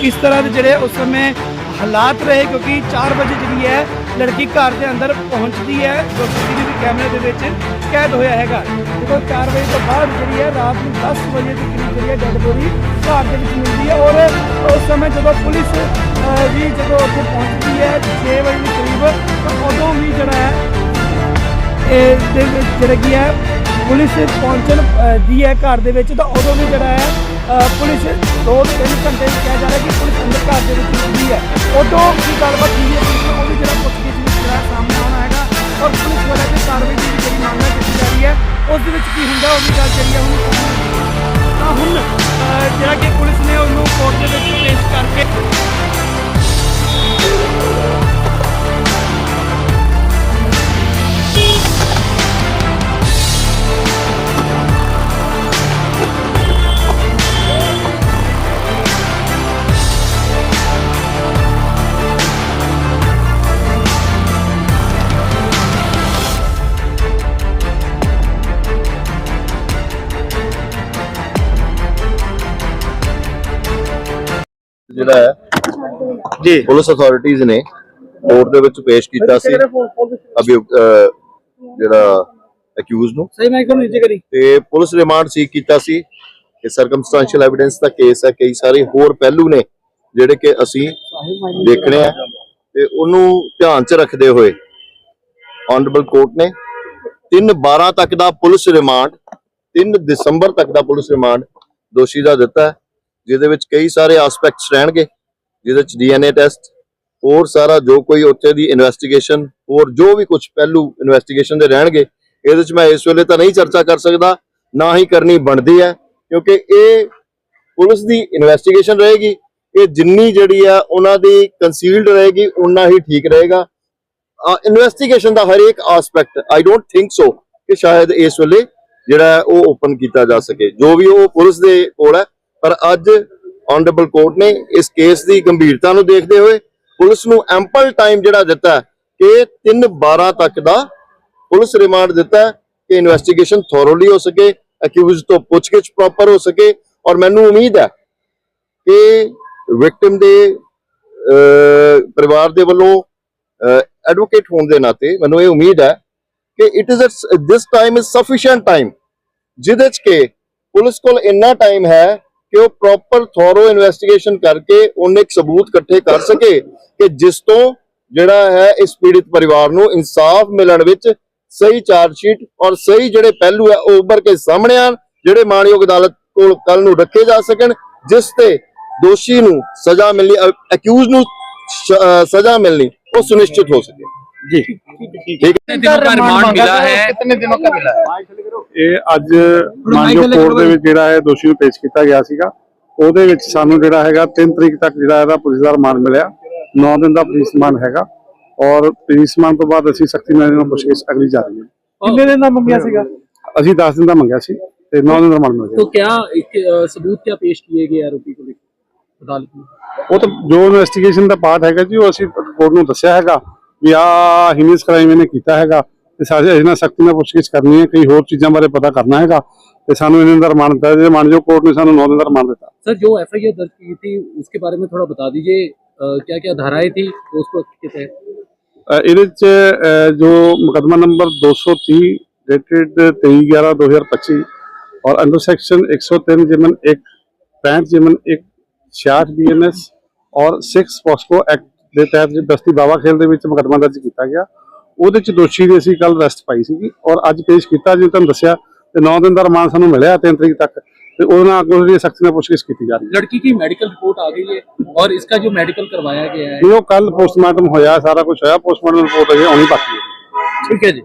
ਕਿਸ ਤਰ੍ਹਾਂ ਦੇ ਜਿਹੜੇ ਉਸ ਸਮੇਂ ਹਾਲਾਤ ਰਹੇ? ਕਿਉਂਕਿ 4 ਵਜੇ ਜਿਹੜੀ ਹੈ, ਲੜਕੀ ਘਰ ਦੇ ਅੰਦਰ ਪਹੁੰਚਦੀ ਹੈ। ਜੋ ਸੀਸੀਟੀਵੀ ਕੈਮਰੇ ਦੇ ਵਿੱਚ ਕੈਦ ਹੋਇਆ ਹੈਗਾ। ਜਦੋਂ 4 ਵਜੇ ਤੋਂ ਬਾਅਦ ਜਿਹੜੀ ਹੈ, ਰਾਤ ਨੂੰ 10 ਵਜੇ ਦੇ ਕਰੀਬ ਜਿਹੜੀ ਹੈ, ਡੈਡ ਬੋਡੀ ਘਰ ਦੇ ਵਿੱਚ ਮਿਲਦੀ ਹੈ। ਔਰ ਉਸ ਸਮੇਂ ਜਦੋਂ ਪੁਲਿਸ ਵੀ ਜਦੋਂ ਉੱਥੇ ਪਹੁੰਚਦੀ ਹੈ 6 ਵਜੇ ਦੇ ਕਰੀਬ, ਤਾਂ ਉਦੋਂ ਵੀ ਜਿਹੜਾ ਹੈ, ਇਹ ਦੇ ਕੀ ਹੈ ਪੁਲਿਸ ਪਹੁੰਚਣ ਦੀ ਹੈ ਘਰ ਦੇ ਵਿੱਚ, ਤਾਂ ਉਦੋਂ ਵੀ ਜਿਹੜਾ ਹੈ ਪੁਲਿਸ ਦੋ ਤਿੰਨ ਘੰਟੇ ਕਿਹਾ ਜਾ ਰਿਹਾ ਕਿ ਪੁਲਿਸ ਅੰਦਰ ਘਰ ਦੇ ਵਿੱਚ ਹੁੰਦੀ ਹੈ। ਉਦੋਂ ਕੀ ਗੱਲਬਾਤ ਹੋਈ ਹੈ ਉਹ ਵੀ ਜਿਹੜਾ ਪੁੱਛਗਿੱਛ ਵਿੱਚ ਜਿਹੜਾ ਸਾਹਮਣੇ ਆਉਣਾ ਹੈਗਾ ਔਰ ਪੁਲਿਸ ਵਾਲਿਆਂ ਦੀ ਕਾਰਵਾਈ ਦੀ ਜਿਹੜੀ ਮੰਗ ਕੀਤੀ ਜਾ ਰਹੀ ਹੈ। ਉਸ ਦੇ ਵਿੱਚ ਕੀ ਹੁੰਦਾ ਉਹ ਵੀ ਗੱਲ ਜਿਹੜੀ ਹੈ ਹੁਣ ਜਿਹੜਾ ਹੈ ਜੀ। ਪੁਲਿਸ ਅਥਾਰਟੀਆਂ ਨੇ ਕੋਰਟ ਦੇ ਵਿੱਚ ਪੇਸ਼ ਕੀਤਾ ਸੀ। ਅਹ, ਜਿਹੜਾ ਅਕਿਊਜ਼ ਨੂੰ। ਸਹੀ ਮੈਂ ਕਿਉਂ ਨੀਚੇ ਕਰੀ? ਤੇ ਪੁਲਿਸ ਰਿਮਾਂਡ ਸੀਕ ਕੀਤਾ ਸੀ ਕਿ ਸਰਕਮਸਟੈਂਸ਼ੀਅਲ ਐਵੀਡੈਂਸ ਦਾ ਕੇਸ ਹੈ। ਕਈ ਸਾਰੇ ਹੋਰ ਪਹਿਲੂ ਨੇ ਜਿਹੜੇ ਕਿ ਅਸੀਂ ਦੇਖਣੇ ਆ। ਤੇ ਉਹਨੂੰ ਧਿਆਨ 'ਚ ਰੱਖਦੇ ਹੋਏ ਆਨਰੇਬਲ ਕੋਰਟ ਨੇ 3 12 ਤੱਕ ਦਾ ਪੁਲਿਸ ਰਿਮਾਂਡ 3 ਦਸੰਬਰ ਤੱਕ ਦਾ ਪੁਲਿਸ ਰਿਮਾਂਡ ਦੋਸ਼ੀ ਦਾ ਦਿੱਤਾ ਹੈ। ਜਿਹਦੇ ਵਿੱਚ ਕਈ ਸਾਰੇ ਐਸਪੈਕਟਸ ਰਹਿਣਗੇ, ਜਿਹਦੇ ਵਿੱਚ ਡੀਐਨਏ ਟੈਸਟ ਹੋਰ ਸਾਰਾ ਜੋ ਕੋਈ ਉੱਥੇ ਦੀ ਇਨਵੈਸਟੀਗੇਸ਼ਨ ਹੋਰ ਜੋ ਵੀ ਕੁਝ ਪਹਿਲੂ ਇਨਵੈਸਟੀਗੇਸ਼ਨ ਦੇ ਰਹਿਣਗੇ, ਇਹਦੇ ਵਿੱਚ ਮੈਂ ਇਸ ਵੇਲੇ ਤਾਂ ਨਹੀਂ ਚਰਚਾ ਕਰ ਸਕਦਾ, ਨਾ ਹੀ ਕਰਨੀ ਬਣਦੀ ਹੈ, ਕਿਉਂਕਿ ਇਹ ਪੁਲਿਸ ਦੀ ਇਨਵੈਸਟੀਗੇਸ਼ਨ ਰਹੇਗੀ, ਇਹ ਜਿੰਨੀ ਜਿਹੜੀ ਆ ਉਹਨਾਂ ਦੀ ਕੰਸੀਲਡ ਰਹੇਗੀ ਉਨਾ ਹੀ ਠੀਕ ਰਹੇਗਾ। ਇਨਵੈਸਟੀਗੇਸ਼ਨ ਦਾ ਹਰੇਕ aspect I don't think so ਕਿ ਸ਼ਾਇਦ ਇਸ ਵੇਲੇ ਜਿਹੜਾ ਉਹ ਓਪਨ ਕੀਤਾ ਜਾ ਸਕੇ, ਜੋ ਵੀ ਉਹ ਪੁਲਿਸ ਦੇ ਕੋਲ ਹੈ ਪਰ ਅੱਜ ਆਨਰੇਬਲ ਕੋਰਟ ਨੇ ਇਸ ਕੇਸ ਦੀ ਗੰਭੀਰਤਾ ਨੂੰ ਦੇਖਦੇ ਹੋਏ ਪੁਲਿਸ ਨੂੰ ਐਂਪਲ ਟਾਈਮ ਜਿਹੜਾ ਦਿੱਤਾ ਕਿ 3 12 ਤੱਕ ਦਾ ਪੁਲਿਸ ਰਿਮਾਂਡ ਦਿੱਤਾ ਕਿ ਇਨਵੈਸਟੀਗੇਸ਼ਨ ਥੋਰੋਲੀ ਹੋ ਸਕੇ ਅਕਿਊਜ਼ ਤੋਂ ਪੁੱਛਗਿੱਛ ਪ੍ਰੋਪਰ ਹੋ ਸਕੇ ਔਰ ਮੈਨੂੰ ਉਮੀਦ ਹੈ ਕਿ ਵਿਕਟਿਮ ਦੇ ਪਰਿਵਾਰ ਦੇ ਵੱਲੋਂ ਐਡਵੋਕੇਟ ਹੋਣ ਦੇ ਨਾਤੇ ਮੈਨੂੰ ਇਹ ਉਮੀਦ ਹੈ ਕਿ it is this time is sufficient time ਜਿਹਦੇ ਚ ਕਿ ਪੁਲਿਸ ਕੋਲ ਇੰਨਾ ਟਾਈਮ ਹੈ ਕਿ ਉਹ ਪ੍ਰੋਪਰ ਥੋਰੋ ਇਨਵੈਸਟੀਗੇਸ਼ਨ ਕਰਕੇ ਉਹਨੇ ਇੱਕ ਸਬੂਤ ਇਕੱਠੇ ਕਰ ਸਕੇ ਕਿ ਜਿਸ ਤੋਂ ਜਿਹੜਾ ਹੈ ਇਸ ਪੀੜਿਤ ਪਰਿਵਾਰ ਨੂੰ ਇਨਸਾਫ ਮਿਲਣ ਵਿੱਚ ਸਹੀ ਚਾਰਜ ਸ਼ੀਟ ਔਰ ਸਹੀ ਜਿਹੜੇ ਪਹਿਲੂ ਹੈ ਉਹ ਉੱਭਰ ਕੇ ਸਾਹਮਣੇ ਆਣ ਜਿਹੜੇ ਮਾਨਯੋਗ ਅਦਾਲਤ ਕੋਲ ਕੱਲ ਨੂੰ ਰੱਖੇ ਜਾ ਸਕਣ, ਜਿਸ ਤੇ ਦੋਸ਼ੀ ਨੂੰ ਸਜ਼ਾ ਮਿਲਣੀ ਅਕਿਊਜ਼ ਨੂੰ ਸਜ਼ਾ ਮਿਲਣੀ, ਉਹ ਸੁਨਿਸ਼ਚਿਤ ਹੋ ਸਕੇ। ਜੀ ਠੀਕ ਹੈ कितने दिनों का रिमांड मिला है ਕਿੰਨੇ ਦਿਨੋਂ ਦਾ ਮਿਲਾ ਹੈ ਇਹ ਅੱਜ ਮਾਨਯੋਗ ਕੋਰਟ ਦੇ ਵਿੱਚ ਜਿਹੜਾ ਹੈ ਦੋਸ਼ੀ ਨੂੰ ਪੇਸ਼ ਕੀਤਾ ਗਿਆ ਸੀਗਾ ਉਹਦੇ ਵਿੱਚ ਸਾਨੂੰ ਜਿਹੜਾ ਹੈਗਾ 3 ਤਰੀਕ ਤੱਕ ਜਿਹੜਾ ਇਹਦਾ ਪੁਲਿਸ ਦਾ ਰਿਮਾਂਡ ਮਿਲਿਆ 9 ਦਿਨ ਦਾ ਪੁਲਿਸ ਰਿਮਾਂਡ ਹੈਗਾ ਔਰ ਪੁਲਿਸ ਰਿਮਾਂਡ ਤੋਂ ਬਾਅਦ ਅਸੀਂ ਸਖਤੀ ਨਾਲ ਇਹਨਾਂ ਪੁੱਛਗਿੱਛ ਅਗਲੀ ਜਾ ਰਹੀ ਹੈ ਕਿੰਨੇ ਦਿਨ ਦਾ ਮੰਗਿਆ ਸੀਗਾ ਅਸੀਂ 10 ਦਿਨ ਦਾ ਮੰਗਿਆ ਸੀ ਤੇ 9 ਦਿਨ ਦਾ ਰਿਮਾਂਡ ਮਿਲ तो ਗਿਆ क्या एक, अ, सबूत क्या पेश किए गए आरोपी को लेकर अदालत में ਉਹ ਤਾਂ ਜੋ ਇਨਵੈਸਟੀਗੇਸ਼ਨ ਦਾ ਪਾਰਟ ਹੈਗਾ ਜੀ ਉਹ ਅਸੀਂ ਕੋਰਟ ਨੂੰ ਦੱਸਿਆ ਹੈਗਾ ਵੀ ਆ ਹਿਨਿਸ ਕ੍ਰਾਈਮ ਇਹਨੇ ਕੀਤਾ ਹੈਗਾ ਤੇ ਸਾਰੇ ਇਹਨਾਂ ਸਖਤੀ ਨਾਲ ਪੁੱਛਗਿੱਛ ਕਰਨੀ ਹੈ ਕਈ ਹੋਰ ਚੀਜ਼ਾਂ ਬਾਰੇ ਪਤਾ ਕਰਨਾ ਹੈਗਾ ਤੇ ਸਾਨੂੰ ਇਹਨਾਂ ਦਾ ਰਿਮਾਂਡ ਦਿੱਤਾ ਜੇ ਮਾਨਯੋਗ ਕੋਰਟ ਨੇ ਸਾਨੂੰ 9 ਦਿਨ ਦਾ ਰਿਮਾਂਡ ਦਿੱਤਾ सर जो एफ आई आर दर्ज की थी उसके बारे में थोड़ा बता दीजिए क्या क्या धाराएं थी तो उसको के तहत ਅ, ਇਹਦੇ ਚ ਅ, ਜੋ ਮੁਕਦਮਾ ਨੰਬਰ 230 ਡੇਟਡ 23/11/2025 ਔਰ ਅੰਡਰ ਸੈਕਸ਼ਨ 103 ਜਿਮਨ 1 65 ਜਿਮਨ 1 66 ਬੀਐਨਐਸ ਔਰ 6 ਪੋਸਕੋ ਐਕਟ ਦੇ ਤਹਿਤ ਜੋ ਬਸਤੀ ਬਾਵਾ ਖੇਲ ਦੇ ਵਿੱਚ ਮੁਕਦਮਾ ਦਰਜ ਕੀਤਾ ਗਿਆ ਉਹਦੇ ਚ ਦੋਸ਼ੀ ਦੀ ਅਸੀਂ ਕੱਲ ਅਰੈਸਟ ਪਾਈ ਸੀਗੀ ਔਰ ਅੱਜ ਪੇਸ਼ ਕੀਤਾ ਜਿਵੇਂ ਤੁਹਾਨੂੰ ਦੱਸਿਆ ਤੇ 9 ਦਿਨ ਦਾ ਰਿਮਾਂਡ ਸਾਨੂੰ ਮਿਲਿਆ 3 ਤਰੀਕ ਤੱਕ ਤੇ ਉਹਦੇ ਨਾਲ ਅੱਗੋਂ ਜਿਹੜੀ ਸਖਤੀ ਨਾਲ ਪੁੱਛਗਿੱਛ ਕੀਤੀ ਜਾ ਰਹੀ ਹੈ लड़की की मेडिकल रिपोर्ट आ गई है और इसका जो मेडिकल करवाया गया है ਇਹ ਉਹ ਕੱਲ ਪੋਸਟਮਾਰਟਮ ਹੋਇਆ ਸਾਰਾ ਕੁਝ ਹੋਇਆ ਪੋਸਟਮਾਰਟਮ ਰਿਪੋਰਟ ਅਜੇ ਆਉਣੀ ਬਾਕੀ ਹੈ ठीक है जी